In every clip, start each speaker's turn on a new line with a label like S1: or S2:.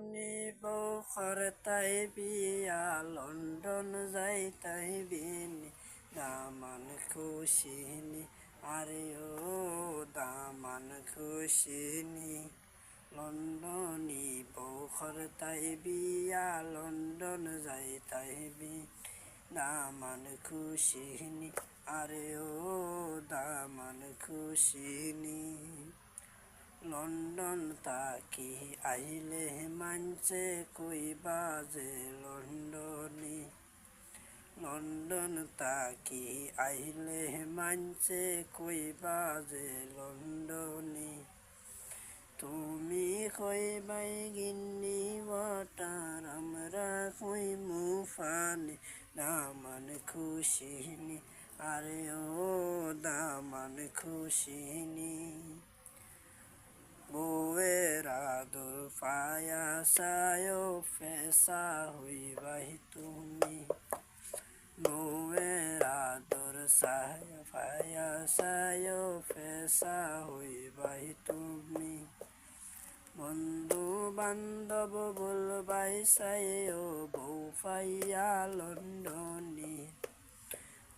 S1: নিব খরতাই বিয়া, লন্ডন যাই তাই বিনি। দামান খুশিনি, আরে ও দামান খুশিনি। লন্ডনি বউ খরতাই বিয়া, লন্ডন যাই তাই বিনি। দামান খুশিনি, আরে ও দামান খুশিনি। লন্ডন তাকি আইলে মানছে কই বাজে লন্ডনি। লন্ডন তাকি আইলে মানছে কই বাজে লন্ডনি। তুমি কই বাই গিন্নি, ওয়াটার আমরা কই মুফানি, দামান খুশিনি, আরে ও দামান খুশিনি। সায় ফেসা হইবাই তুমি বউয়েরা দূর সায় পায়া সায় ফেসা হইবাই তুমি বন্ধু বান্ধব বলবাই সায় বউ পাইয়া লন্ডনী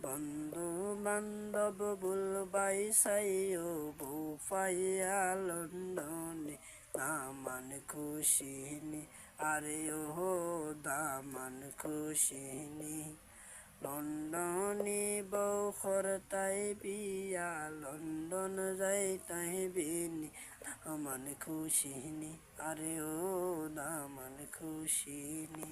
S1: বন্ধু বান্ধব বুলবাই সাইও বউ পাইয়া লন্ডনে খুশিনি আরে ও দামান খুশিনি লন্ডনে বউ খরতাই বিয়া লন্ডন যাই তাই বিনি দামান খুশিনি আরে ও দামান খুশিনি